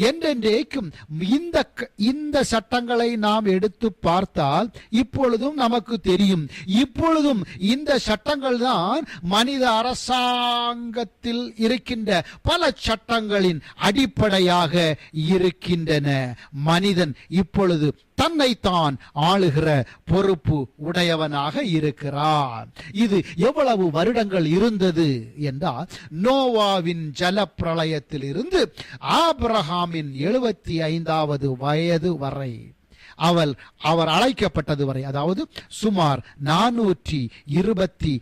என்றென்றேக்கும் இந்த இந்த சட்டங்களை நாம் எடுத்து பார்த்தால் இப்பொழுதும் நமக்கு தெரியும். இப்பொழுதும் இந்த சட்டங்கள் தான் மனித அரசாங்கத்தில் இருக்கின்ற பல சட்டங்களின் அடிப்படையாக இருக்கின்றன. மனிதன் இப்பொழுது தன்னைத்தான் ஆளுகிற பொறுப்பு உடையவனாக இருக்கிறான். இது எவ்வளவு வருடங்கள் இருந்தது என்றால் நோவாவின் ஜல பிரளயத்தில் இருந்து ஆபிரஹாமின் எழுபத்தி ஐந்தாவது வயது வரை. அவள் அவர் அழைக்கப்பட்டது வரை. அதாவது சுமார் நானூற்றி இருபத்தி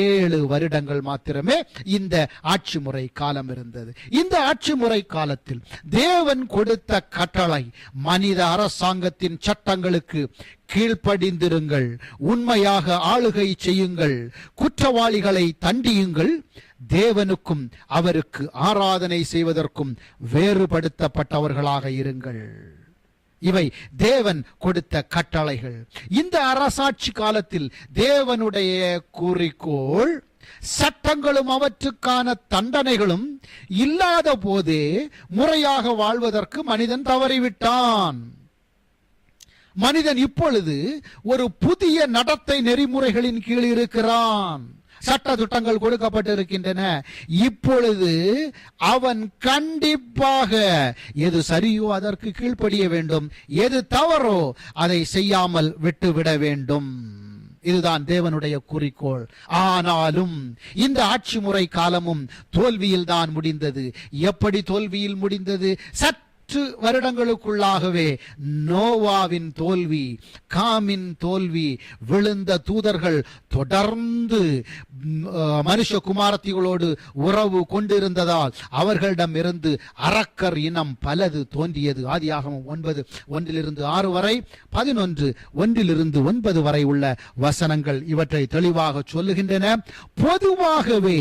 ஏழு வருடங்கள் மாத்திரமே இந்த ஆட்சி முறை காலம் இருந்தது. இந்த ஆட்சி முறை காலத்தில் தேவன் கொடுத்த கட்டளை மனித அரசாங்கத்தின் சட்டங்களுக்கு கீழ்ப்படிந்திருங்கள் உண்மையாக ஆளுகை செய்யுங்கள் குற்றவாளிகளை தண்டியுங்கள் தேவனுக்கும் அவருக்கு ஆராதனை செய்வதற்கும் வேறுபடுத்தப்பட்டவர்களாக இருங்கள். இவை தேவன் கொடுத்த கட்டளைகள். இந்த அரசாட்சி காலத்தில் தேவனுடைய குறிக்கோள் சட்டங்களும் அவற்றுக்கான தண்டனைகளும் இல்லாத போதே முறையாக வாழ்வதற்கு மனிதன் தவறிவிட்டான். மனிதன் இப்பொழுது ஒரு புதிய நடத்தை நெறிமுறைகளின் கீழ் இருக்கிறான். சட்ட திட்டங்கள் கொடுக்கப்பட்டிருக்கின்றன. இப்பொழுது அவன் கண்டிப்பாக எது சரியோ அதற்கு கீழ்ப்படிய வேண்டும். எது தவறோ அதை செய்யாமல் விட்டுவிட வேண்டும். இதுதான் தேவனுடைய குறிக்கோள். ஆனாலும் இந்த ஆட்சி முறை காலமும் தோல்வியில் தான் முடிந்தது. எப்படி தோல்வியில் முடிந்தது? சற்று வருடங்களுக்குள்ளாகவே நோவாவின் தோல்வி காமின் தோல்வி விழுந்த தூதர்கள் தொடர்ந்து மனுஷ குமாரத்திகளோடு உறவு கொண்டிருந்ததால் அவர்களிடம் இருந்து அரக்கர் இனம் பலது தோன்றியது. ஆதியாகமம் ஒன்பது ஒன்றிலிருந்து ஆறு வரை பதினொன்று ஒன்றிலிருந்து ஒன்பது வரை உள்ள வசனங்கள் இவற்றை தெளிவாக சொல்லுகின்றன. பொதுவாகவே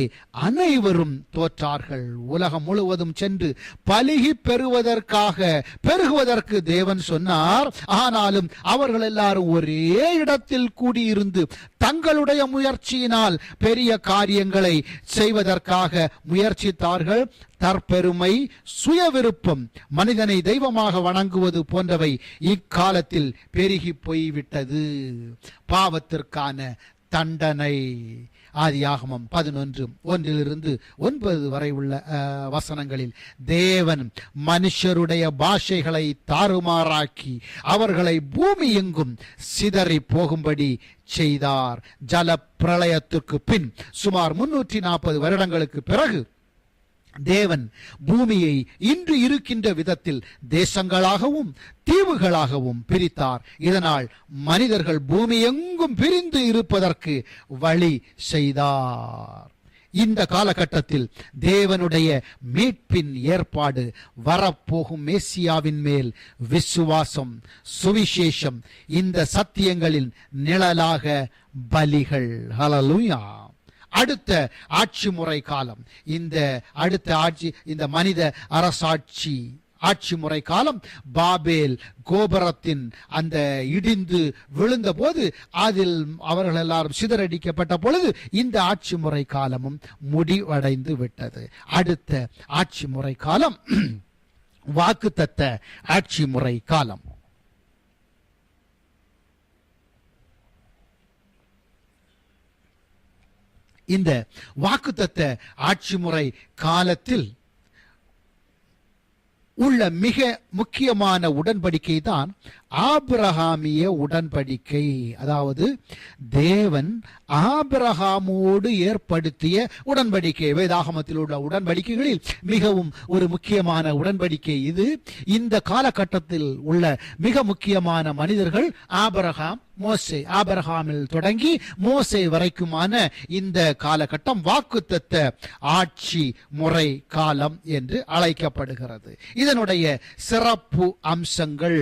அனைவரும் தோற்றார்கள். உலகம் முழுவதும் சென்று பலுகி பெறுவதற்காக பெருகுவதற்கு தேவன் சொன்னார். ஆனாலும் அவர்கள் எல்லாரும் ஒரே இடத்தில் கூடியிருந்து தங்களுடைய முயற்சியினால் பெரிய காரியங்களை செய்வதற்காக முயற்சித்தார்கள். தற்பெருமை சுய விருப்பம் மனிதனை தெய்வமாக வணங்குவது போன்றவை இக்காலத்தில் பெருகி போய்விட்டது. பாவத்திற்கான தண்டனை. ஆதியாகமம் பதினொன்று ஒன்றிலிருந்து ஒன்பது வரை உள்ள வசனங்களில் தேவன் மனுஷருடைய பாஷைகளை தாறுமாறாக்கி அவர்களை பூமி எங்கும் சிதறி போகும்படி செய்தார். ஜல பிரளயத்துக்கு பின் சுமார் முன்னூற்றி நாற்பது வருடங்களுக்கு பிறகு தேவன் பூமியை இன்று இருக்கின்ற விதத்தில் தேசங்களாகவும் தீவுகளாகவும் பிரித்தார். இதனால் மனிதர்கள் பூமி எங்கும் பிரிந்து இருப்பதற்கு வழி செய்தார். இந்த காலகட்டத்தில் தேவனுடைய மீட்பின் ஏற்பாடு வரப்போகும் மேசியாவின் மேல் விசுவாசம் சுவிசேஷம் இந்த சத்தியங்களின் நிழலாக பலிகள். ஹலலுயா அடுத்த ஆட்சி முறை காலம். இந்த அடுத்த ஆட்சி இந்த மனித அரசாட்சி ஆட்சி முறை காலம் பாபேல் கோபுரத்தின் அந்த இடிந்து விழுந்த போது அதில் அவர்கள் எல்லாரும் சிதறடிக்கப்பட்ட பொழுது இந்த ஆட்சி முறை காலமும் முடிவடைந்து விட்டது. அடுத்த ஆட்சி முறை காலம் வாக்குத்தத்த ஆட்சி முறை காலம். இந்த வாக்குத்தத்த ஆட்சி முறை காலத்தில் உள்ள மிக முக்கியமான உடன்படிக்கை தான் ஆபிரகாமிய உடன்படிக்கை. அதாவது தேவன் ஆபிரகாமோடு ஏற்படுத்திய உடன்படிக்கை. வேதாகமத்தில் உள்ள உடன்படிக்கைகளில் மிகவும் ஒரு முக்கியமான உடன்படிக்கை இது. இந்த காலகட்டத்தில் உள்ள மிக முக்கியமான மனிதர்கள் ஆபரகாம் மோசே. ஆபரகாமில் தொடங்கி மோசே வரைக்குமான இந்த காலகட்டம் வாக்குத்தத்த ஆட்சி முறை காலம் என்று அழைக்கப்படுகிறது. இதனுடைய சிற சிறப்பு அம்சங்கள்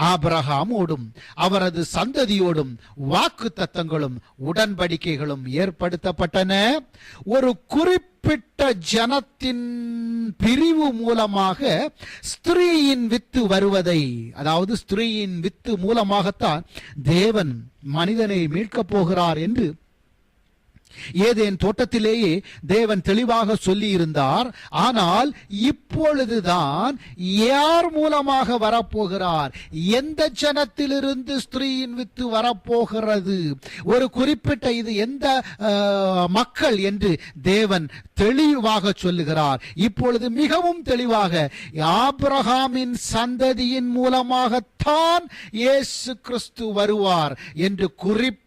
ஆபரகாமோடும் அவரது சந்ததியோடும் வாக்கு தத்தங்களும் உடன்படிக்கைகளும் ஏற்படுத்தப்பட்டன. ஒரு குறிப்பிட்ட ஜனத்தின் பிரிவு மூலமாக ஸ்திரீயின் வித்து வருவதை அதாவது ஸ்திரீயின் வித்து மூலமாகத்தான் தேவன் மனிதனை மீட்கப் போகிறார் என்று ஏதேன் தோட்டத்திலேயே தேவன் தெளிவாக சொல்லி இருந்தார் ஆனால் இப்பொழுதுதான் யார் மூலமாக வரப்போகிறார்? எந்த ஜனத்திலிருந்து ஸ்திரீயின் வித்து வரப்போகிறது? ஒரு குறிப்பிட்ட இது எந்த மக்கள் என்று தேவன் தெளிவாக சொல்லுகிறார். இப்பொழுது மிகவும் தெளிவாக ஆபிரகாமின் சந்ததியின் மூலமாகத்தான் இயேசு கிறிஸ்து வருவார் என்று குறிப்பிட்ட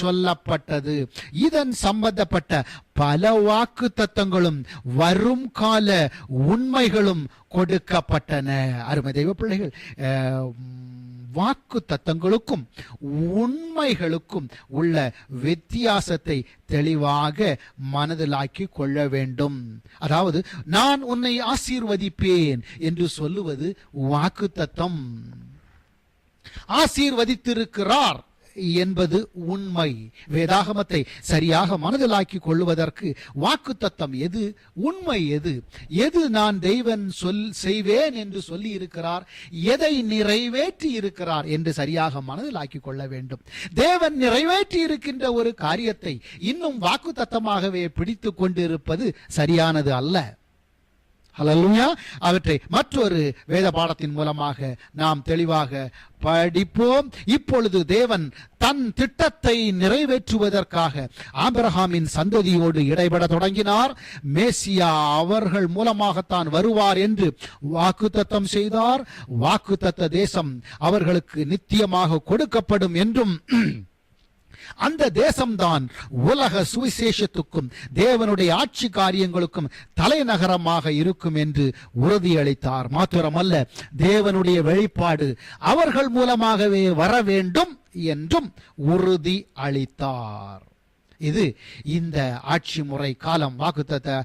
சொல்லப்பட்டது. இதன் சம்பந்தப்பட்ட பல வாக்கு தத்தங்களும் வரும் கால உண்மைகளும் கொடுக்கப்பட்டன. அருமை தெய்வ பிள்ளைகள் வாக்கு தத்தங்களுக்கும் உண்மைகளுக்கும் உள்ள வித்தியாசத்தை தெளிவாக மனதிலாக்கி கொள்ள வேண்டும். அதாவது நான் உன்னை ஆசீர்வதிப்பேன் என்று சொல்லுவது வாக்கு தத்தம் ஆசீர்வதித்திருக்கிறார். என்பது உண்மை. வேதாகமத்தை சரியாக மனதிலாக்கி கொள்வதற்கு வாக்குத்தத்தம் எது? உண்மை எது? எது நான் தெய்வன் சொல் செய்வேன் என்று சொல்லி இருக்கிறார் எதை நிறைவேற்றி இருக்கிறார் என்று சரியாக மனதிலாக்கி கொள்ள வேண்டும். தேவன் நிறைவேற்றி இருக்கின்ற ஒரு காரியத்தை இன்னும் வாக்குத்தத்தமாகவே பிடித்து கொண்டிருப்பது சரியானது அல்ல. ஹalleluya அவற்றை மற்றொரு வேத பாடத்தின் மூலமாக நாம் தெளிவாக படிப்போம். இப்பொழுது தேவன் தன் திட்டத்தை நிறைவேற்றுவதற்காக ஆபிரஹாமின் சந்ததியோடு இடைபட தொடங்கினார். மேசியா அவர்கள் மூலமாகத்தான் வருவார் என்று வாக்குத்தத்தம் செய்தார். வாக்குத்தத்த தேசம் அவர்களுக்கு நித்தியமாக கொடுக்கப்படும் என்றும் அந்த தேசம்தான் உலக சுவிசேஷத்துக்கும் தேவனுடைய ஆட்சி காரியங்களுக்கும் தலைநகரமாக இருக்கும் என்று உறுதியளித்தார். மாத்திரமல்ல தேவனுடைய வெளிப்பாடு அவர்கள் மூலமாகவே வர வேண்டும் என்றும் உறுதி அளித்தார். இது இந்த ஆட்சி முறை காலம் வாக்குத்த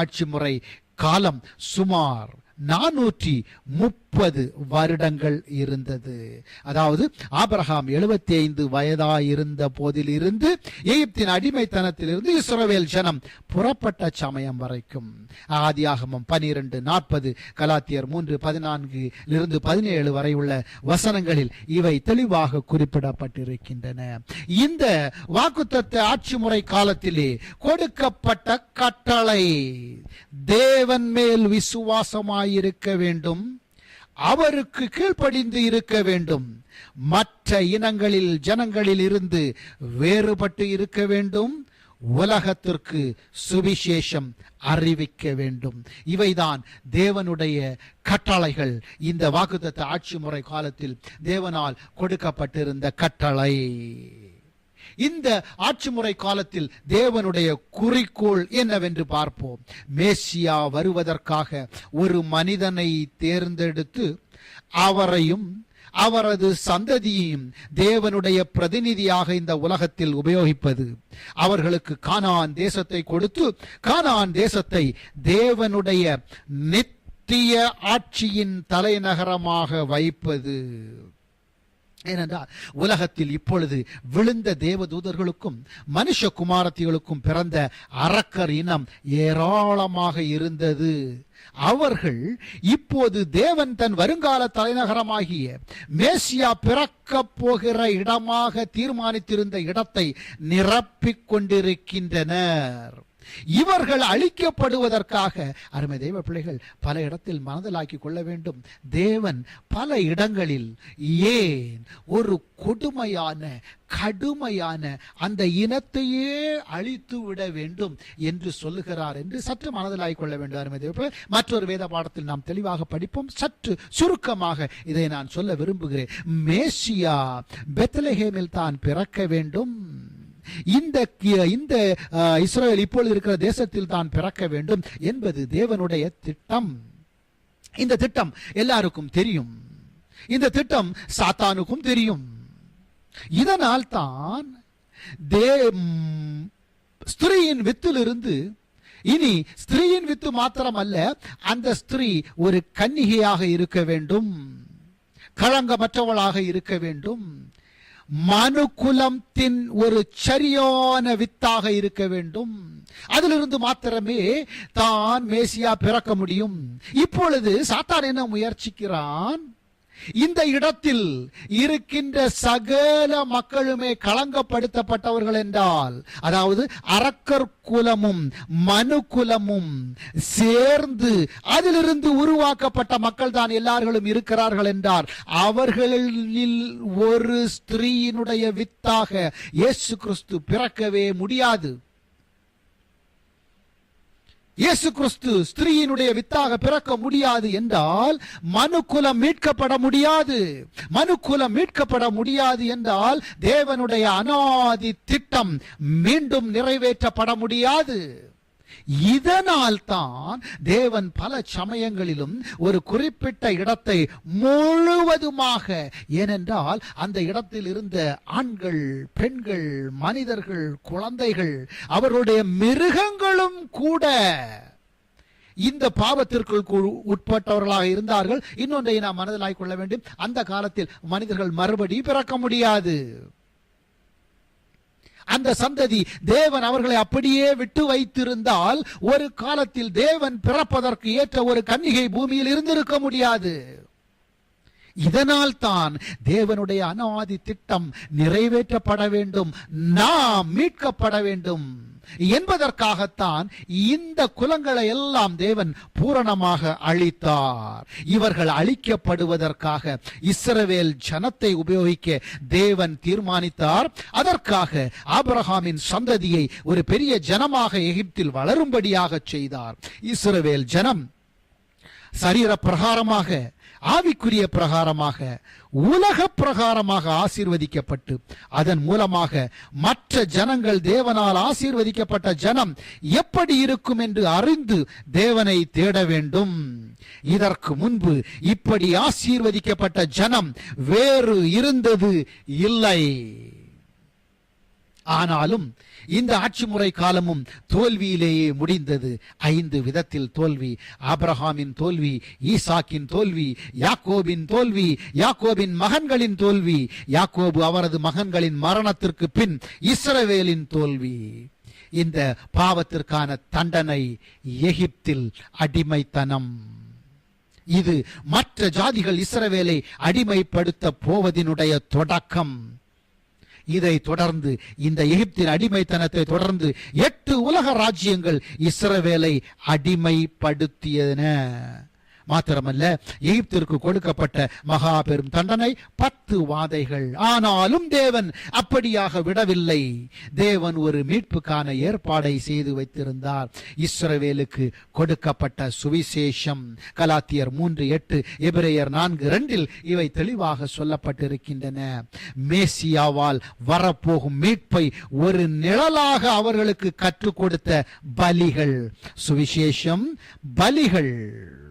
ஆட்சி முறை காலம் சுமார் நானூற்றி முப்பது முப்பது வருடங்கள் இருந்தது. அதாவது ஆபரகாம் எழுபத்தி ஐந்து வயதாயிருந்த போதிலிருந்து எகிப்தின் அடிமைத்தனத்திலிருந்து இஸ்ரவேல் ஜனம் புறப்பட்ட சமயம் வரைக்கும். ஆதியாகமம் பனிரெண்டு நாற்பது கலாத்தியர் மூன்று பதினான்கு இருந்து பதினேழு வரை உள்ள வசனங்களில் இவை தெளிவாக குறிப்பிடப்பட்டிருக்கின்றன. இந்த வாக்குத்தத்த ஆட்சி முறை காலத்திலே கொடுக்கப்பட்ட கட்டளை தேவன் மேல் விசுவாசமாயிருக்க வேண்டும். அவருக்கு கீழ்ப்படிந்து இருக்க வேண்டும். மற்ற இனங்களில் ஜனங்களில் இருந்து வேறுபட்டு இருக்க வேண்டும். உலகத்திற்கு சுவிசேஷம் அறிவிக்க வேண்டும். இவைதான் தேவனுடைய கட்டளைகள். இந்த வாக்குத்த ஆட்சி முறை காலத்தில் தேவனால் கொடுக்கப்பட்டிருந்த கட்டளை. இந்த ஆட்சி முறை காலத்தில் தேவனுடைய குறிக்கோள் என்னவென்று பார்ப்போம். மேசியா வருவதற்காக ஒரு மனிதனை தேர்ந்தெடுத்து அவரையும் அவரது சந்ததியையும் தேவனுடைய பிரதிநிதியாக இந்த உலகத்தில் உபயோகிப்பது. அவர்களுக்கு கானான் தேசத்தை கொடுத்து கானான் தேசத்தை தேவனுடைய நித்திய ஆட்சியின் தலைநகரமாக வைப்பது. ஏனென்றால் உலகத்தில் இப்பொழுது விழுந்த தேவதூதர்களுக்கும் மனுஷ குமாரத்திகளுக்கும் பிறந்த அரக்கர் இனம் ஏராளமாக இருந்தது. அவர்கள் இப்போது தேவன் தன் வருங்கால தலைநகரமாகிய மேசியா பிறக்கப் போகிற இடமாக தீர்மானித்திருந்த இடத்தை நிரப்பிக் கொண்டிருக்கின்றனர். இவர்கள் அழிக்கப்படுவதற்காக அருமை தெய்வ பிள்ளைகள் பல இடத்தில் மனதிலாக்கி கொள்ள வேண்டும். தேவன் பல இடங்களில் ஏன் ஒரு கொடுமையான கடுமையான அந்த இனத்தையே அழித்து விட வேண்டும் என்று சொல்லுகிறார் என்று சற்று மனதிலாகிக் கொள்ள வேண்டும் அருமை தெய்வ பிள்ளைகளே. மற்றொரு வேத பாடத்தில் நாம் தெளிவாக படிப்போம். சற்று சுருக்கமாக இதை நான் சொல்ல விரும்புகிறேன். மேசியா பெத்லஹேமில் தான் பிறக்க வேண்டும். இந்த இந்த இஸ்ரேல் இப்பொழுது இருக்கிற தேசத்தில் தான் பிறக்க வேண்டும் என்பது தேவனுடைய திட்டம். இந்த திட்டம் எல்லாருக்கும் தெரியும். இந்த திட்டம் சாத்தானுக்கும் தெரியும். இதனால் தான் தே ஸ்திரீயின் வித்திலிருந்து இனி ஸ்திரீயின் வித்து மாத்திரம் அல்ல அந்த ஸ்திரீ ஒரு கன்னிகையாக இருக்க வேண்டும். களங்கமற்றவளாக இருக்க வேண்டும். மனுகுலத்தின் ஒரு சரியான வித்தாக இருக்க வேண்டும். அதிலிருந்து மாத்திரமே தான் மேசியா பிறக்க முடியும். இப்பொழுது சாத்தான் என்ன முயற்சிக்கிறான்? இந்த இடத்தில் இருக்கின்ற சகல மக்களுமே களங்கப்படுத்தப்பட்டவர்கள் என்றால் அதாவது அரக்கர் குலமும் மனு குலமும் சேர்ந்து அதிலிருந்து உருவாக்கப்பட்ட மக்கள் தான் எல்லார்களும் இருக்கிறார்கள் என்றார். அவர்களில் ஒரு ஸ்திரீயினுடைய வித்தாக இயேசு கிறிஸ்து பிறக்கவே முடியாது. இயேசு கிறிஸ்து ஸ்திரீயினுடைய வித்தாக பிறக்க முடியாது என்றால் மனுக்குலம் மீட்கப்பட முடியாது. மனுக்குலம் மீட்கப்பட முடியாது என்றால் தேவனுடைய அனாதி திட்டம் மீண்டும் நிறைவேற்றப்பட முடியாது. இதனால் தான் தேவன் பல சமயங்களிலும் ஒரு குறிப்பிட்ட இடத்தை முழுவதுமாக ஏனென்றால் அந்த இடத்தில் இருந்த ஆண்கள் பெண்கள் மனிதர்கள் குழந்தைகள் அவருடைய மிருகங்களும் கூட இந்த பாவத்திற்குள் கு- உட்பட்டவர்களாக இருந்தார்கள். இன்னொன்றை நாம் மனதிலாய் கொள்ள வேண்டும். அந்த காலத்தில் மனிதர்கள் மறுபடி பிறக்க முடியாது. அந்த சந்ததி தேவன் அவர்களை அப்படியே விட்டு வைத்திருந்தால் ஒரு காலத்தில் தேவன் பிறப்பதற்கு ஏற்ற ஒரு கன்னிகை பூமியில் இருந்திருக்க முடியாது. இதனால் தான் தேவனுடைய அனாதி திட்டம் நிறைவேற்றப்பட வேண்டும் நாம் மீட்கப்பட வேண்டும். என்பதற்காகத்தான் இந்த குலங்களை எல்லாம் தேவன் பூரணமாக அழித்தார். இவர்கள் அழிக்கப்படுவதற்காக இஸ்ரவேல் ஜனத்தை உபயோகிக்க தேவன் தீர்மானித்தார். அதற்காக ஆபரகாமின் சந்ததியை ஒரு பெரிய ஜனமாக எகிப்தில் வளரும்படியாக செய்தார். இஸ்ரவேல் ஜனம் சரீர பிரகாரமாக ஆவிக்குரிய பிரகாரமாக உலக பிரகாரமாக ஆசீர்வதிக்கப்பட்டு அதன் மூலமாக மற்ற ஜனங்கள் தேவனால் ஆசீர்வதிக்கப்பட்ட ஜனம் எப்படி இருக்கும் என்று அறிந்து தேவனை தேட வேண்டும். இதற்கு முன்பு இப்படி ஆசீர்வதிக்கப்பட்ட ஜனம் வேறு இருந்தது இல்லை. ஆனாலும் இந்த ஆட்சி முறை காலமும் தோல்வியிலேயே முடிந்தது. ஐந்து விதத்தில் தோல்வி. ஆப்ரஹாமின் தோல்வி ஈசாக்கின் தோல்வி யாக்கோபின் தோல்வி யாக்கோபின் மகன்களின் தோல்வி யாக்கோபு அவரது மகன்களின் மரணத்திற்கு பின் இஸ்ரவேலின் தோல்வி. இந்த பாவத்திற்கான தண்டனை எகிப்தில் அடிமைத்தனம். இது மற்ற ஜாதிகள் இஸ்ரவேலை அடிமைப்படுத்த போவதினுடைய தொடக்கம். இதை தொடர்ந்து இந்த எகிப்தின் அடிமைத்தனத்தை தொடர்ந்து எட்டு உலக ராஜ்யங்கள் இஸ்ரவேலை அடிமைப்படுத்தியன. மாத்திரமல்ல எகிப்திற்கு கொடுக்கப்பட்ட மகா பெரும் தண்டனை பத்து வாதைகள். ஆனாலும் தேவன் அப்படியாக விடவில்லை. தேவன் ஒரு மீட்புக்கான ஏற்பாடை செய்து வைத்திருந்தார். இஸ்ரவேலுக்கு கொடுக்கப்பட்ட சுவிசேஷம் கலாத்தியர் மூன்று எட்டு எபிரேயர் நான்கு இரண்டில் இவை தெளிவாக சொல்லப்பட்டிருக்கின்றன. மேசியாவால் வரப்போகும் மீட்பை ஒரு நிழலாக அவர்களுக்கு கற்றுக் கொடுத்த பலிகள். சுவிசேஷம் பலிகள்.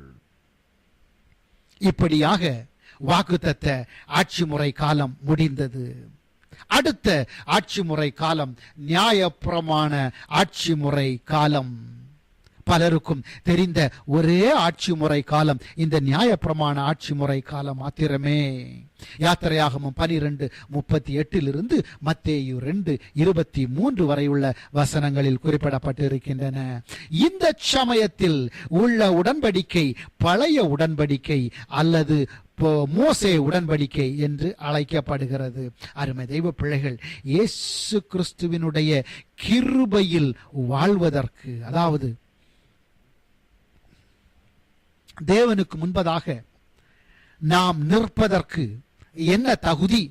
இப்படியாக வாக்குத்தத்த ஆட்சி முறை காலம் முடிந்தது. அடுத்த ஆட்சி முறை காலம் நியாயப்புறமான ஆட்சி முறை காலம். பலருக்கும் தெரிந்த ஒரே ஆட்சி முறை காலம் இந்த நியாயப்பிரமாண ஆட்சி முறை காலம் மாத்திரமே. யாத்திரையாகமும் பனிரெண்டு முப்பத்தி எட்டிலிருந்து மத்தேயு ரெண்டு இருபத்தி மூன்று வரை உள்ள வசனங்களில் குறிப்பிடப்பட்டிருக்கின்றன. இந்த சமயத்தில் உள்ள உடன்படிக்கை பழைய உடன்படிக்கை அல்லது போ- மோசே உடன்படிக்கை என்று அழைக்கப்படுகிறது. அருமை தெய்வ பிள்ளைகள் இயேசு கிறிஸ்துவினுடைய கிருபையில் வாழ்வதற்கு அதாவது தேவனுக்கு முன்பதாக நாம் நிற்பதற்கு என்ன தகுதி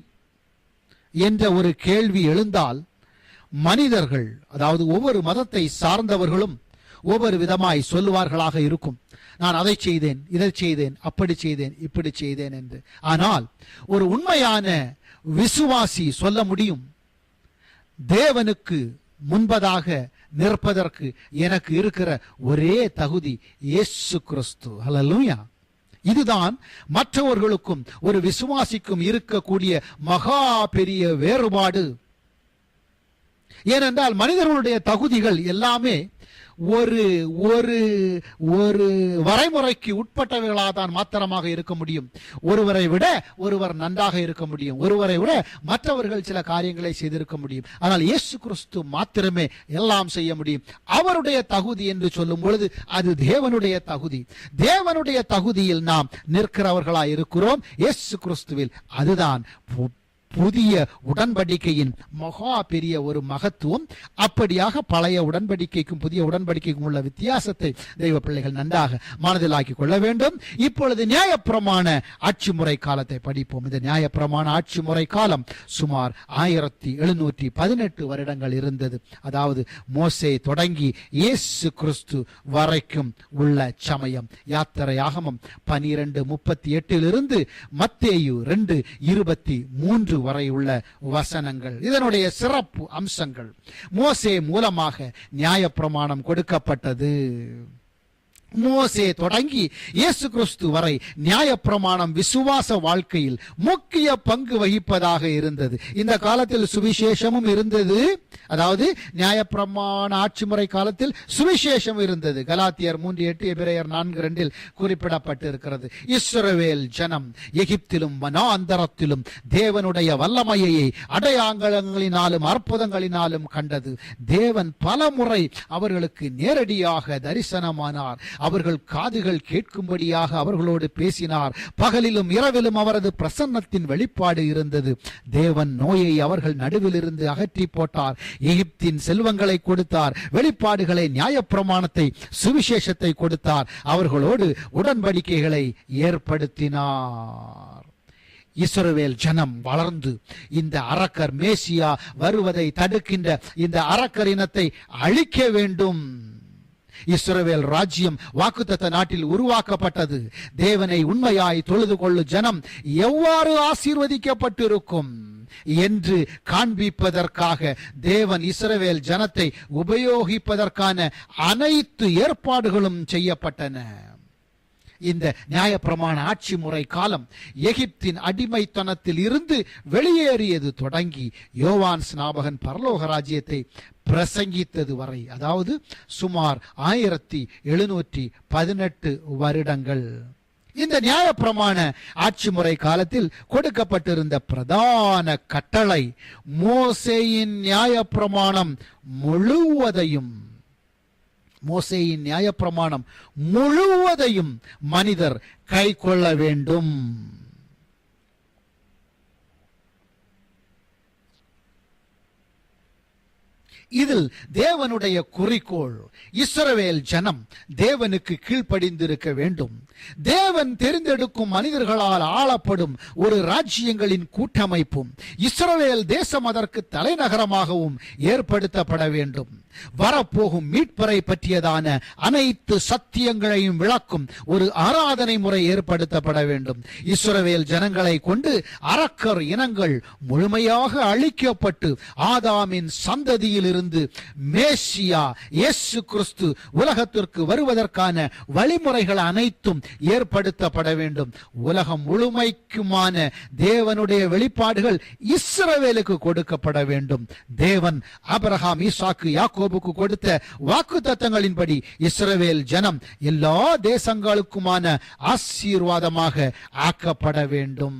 என்ற ஒரு கேள்வி எழுந்தால் மனிதர்கள் அதாவது ஒவ்வொரு மதத்தை சார்ந்தவர்களும் ஒவ்வொரு விதமாய் சொல்லுவார்களாக இருக்கும். நான் அதை செய்தேன் இதை செய்தேன் அப்படி செய்தேன் இப்படி செய்தேன் என்று. ஆனால் ஒரு உண்மையான விசுவாசி சொல்ல முடியும். தேவனுக்கு முன்பதாக நிற்பதற்கு எனக்கு இருக்கிற ஒரே தகுதி இயேசு கிறிஸ்து. அலலூயா இதுதான் மற்றவர்களுக்கும் ஒரு விசுவாசிக்கும் இருக்கக்கூடிய மகா பெரிய வேறுபாடு. ஏனென்றால் மனிதர்களுடைய தகுதிகள் எல்லாமே ஒரு ஒரு ஒரு வரைமுறைக்கு உட்பட்டவர்களாக தான் மாத்திரமாக இருக்க முடியும். ஒருவரை விட ஒருவர் நன்றாக இருக்க முடியும். ஒருவரை விட மற்றவர்கள் சில காரியங்களை செய்திருக்க முடியும். ஆனால் இயேசு கிறிஸ்து மாத்திரமே எல்லாம் செய்ய முடியும். அவருடைய தகுதி என்று சொல்லும் பொழுது அது தேவனுடைய தகுதி. தேவனுடைய தகுதியில் நாம் நிற்கிறவர்களாய் இருக்கிறோம் இயேசு கிறிஸ்துவில் அதுதான் புதிய உடன்படிக்கையின் மகா பெரிய ஒரு மகத்துவம். அப்படியாக பழைய உடன்படிக்கைக்கும் புதிய உடன்படிக்கைக்கும் உள்ள வித்தியாசத்தை தெய்வ பிள்ளைகள் நன்றாக மனதிலாக்கிக் கொள்ள வேண்டும். இப்பொழுது நியாயப்பிரமாண ஆட்சி முறை காலத்தை படிப்போம். இந்த நியாயப்பிரமாண ஆட்சி முறை காலம் சுமார் ஆயிரத்தி எழுநூற்றி பதினெட்டு வருடங்கள் இருந்தது. அதாவது மோசே தொடங்கி இயேசு கிறிஸ்து வரைக்கும் உள்ள சமயம். யாத்திரை ஆகமம் பனிரெண்டு முப்பத்தி எட்டிலிருந்து மத்தேயு ரெண்டு இருபத்தி மூன்று வரை உள்ள வசனங்கள். இதனுடைய சிறப்பு அம்சங்கள். மோசே மூலமாக நியாயப்பிரமாணம் கொடுக்கப்பட்டது. மோசே தொடங்கி இயேசு கிறிஸ்து வரை நியாயப்பிரமாணம் விசுவாச வாழ்க்கையில் முக்கிய பங்கு வகிப்பதாக இருந்தது. இந்த காலத்தில் சுவிசேஷமும் இருந்தது. அதாவது நியாயப்பிரமாண ஆட்சி முறை காலத்தில் சுவிசேஷம் இருந்தது. கலாத்தியர் மூன்று எட்டு எபிரேயர் நான்கு ரெண்டில் குறிப்பிடப்பட்டிருக்கிறது. இஸ்ரவேல் ஜனம் எகிப்திலும் வனாந்தரத்திலும் தேவனுடைய வல்லமையை அடையாங்கலங்களினாலும் அற்புதங்களினாலும் கண்டது. தேவன் பல முறை அவர்களுக்கு நேரடியாக தரிசனமானார். அவர்கள் காதுகள் கேட்கும்படியாக அவர்களோடு பேசினார். பகலிலும் இரவிலும் அவரது பிரசன்னத்தின் வெளிப்பாடு இருந்தது. தேவன் நோயை அவர்கள் நடுவில் இருந்து அகற்றி போட்டார். எகிப்தின் செல்வங்களை கொடுத்தார். வெளிப்பாடுகளை நியாயப்பிரமாணத்தை சுவிசேஷத்தை கொடுத்தார். அவர்களோடு உடன்படிக்கைகளை ஏற்படுத்தினார். இஸ்ரவேல் ஜனம் வளர்ந்து இந்த அரக்கர் மேசியா வருவதை தடுக்கின்ற இந்த அரக்கர் இனத்தை அழிக்க வேண்டும். இஸ்ரவேல் ராஜ்யம் வாக்குத்தத்த நாட்டில் உருவாக்கப்பட்டது. தேவனை உண்மையாய் தொழுது கொள்ளும் ஜனம் எவ்வாறு ஆசீர்வதிக்கப்பட்டிருக்கும் என்று காண்பிப்பதற்காக தேவன் இஸ்ரவேல் ஜனத்தை உபயோகிப்பதற்கான அனைத்து ஏற்பாடுகளும் செய்யப்பட்டன. இந்த நியாயப்பிரமாண ஆட்சி முறை காலம் எகிப்தின் அடிமைத்தனத்தில் இருந்து வெளியேறியது தொடங்கி யோவான் ஸ்நாபகன் பரலோக ராஜ்யத்தை பிரசங்கித்தது வரை அதாவது சுமார் ஆயிரத்தி எழுநூற்றி பதினெட்டு வருடங்கள். இந்த நியாயப்பிரமாண ஆட்சி முறை காலத்தில் கொடுக்கப்பட்டிருந்த பிரதான கட்டளை மோசேயின் நியாயப்பிரமாணம் முழுவதையும் மோசேயின் நியாயப்பிரமாணம் முழுவதையும் மனிதர் கை கொள்ள வேண்டும். இதில் தேவனுடைய குறிக்கோள் இஸ்ரவேல் ஜனம் தேவனுக்கு கீழ்ப்படிந்திருக்க வேண்டும். தேவன் தெரிந்தெடுக்கும் மனிதர்களால் ஆளப்படும் ஒரு ராஜ்யங்களின் கூட்டமைப்பும் இஸ்ரவேல் தேசம் அதற்கு தலைநகரமாகவும் ஏற்படுத்தப்பட வேண்டும். வரப்போகும் மீட்பரை பற்றியதான அனைத்து சத்தியங்களையும் விளக்கும் ஒரு ஆராதனை முறை ஏற்படுத்தப்பட வேண்டும். இஸ்ரவேல் ஜனங்களை கொண்டு அரக்கர் இனங்கள் முழுமையாக அழிக்கப்பட்டு ஆதாமின் சந்ததியில் இருந்து மேசியா இயேசு கிறிஸ்து உலகத்திற்கு வருவதற்கான வழிமுறைகள் அனைத்தும் ஏற்படுத்தப்பட வேண்டும். உலகம் முழுமைக்குமான தேவனுடைய வெளிப்பாடுகள் இஸ்ரவேலுக்கு கொடுக்கப்பட வேண்டும். தேவன் ஆபிரகாம் ஈசாக்கு யாக்கு யாக்கோபுக்கு கொடுத்த வாக்கு தத்தங்களின்படி இஸ்ரவேல் ஜனம் எல்லா தேசங்களுக்குமான ஆசீர்வாதமாக ஆக்கப்பட வேண்டும்.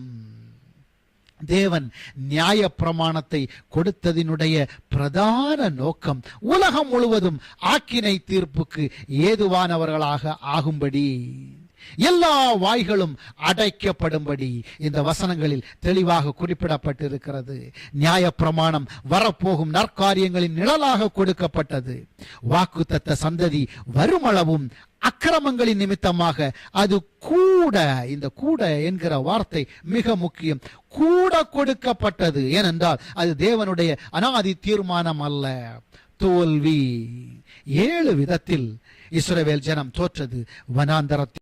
தேவன் நியாய பிரமாணத்தை கொடுத்ததினுடைய பிரதான நோக்கம் உலகம் முழுவதும் ஆக்கினை தீர்ப்புக்கு ஏதுவானவர்களாக ஆகும்படி. எல்லா வாய்களும் அடைக்கப்படும்படி இந்த வசனங்களில் தெளிவாக குறிப்பிடப்பட்டிருக்கிறது. நியாய பிரமாணம் வரப்போகும் நற்காரியங்களின் நிழலாக கொடுக்கப்பட்டது. வாக்குத்தத்த சந்ததி வருமளவும் அக்கிரமங்களின் நிமித்தமாக அது கூட இந்த கூட என்கிற வார்த்தை மிக முக்கியம் கூட கொடுக்கப்பட்டது. ஏனென்றால் அது தேவனுடைய அனாதி தீர்மானம் அல்ல. தோல்வி. ஏழு விதத்தில் இஸ்ரவேல் ஜனம் தோற்றது. வனாந்தரத்தில்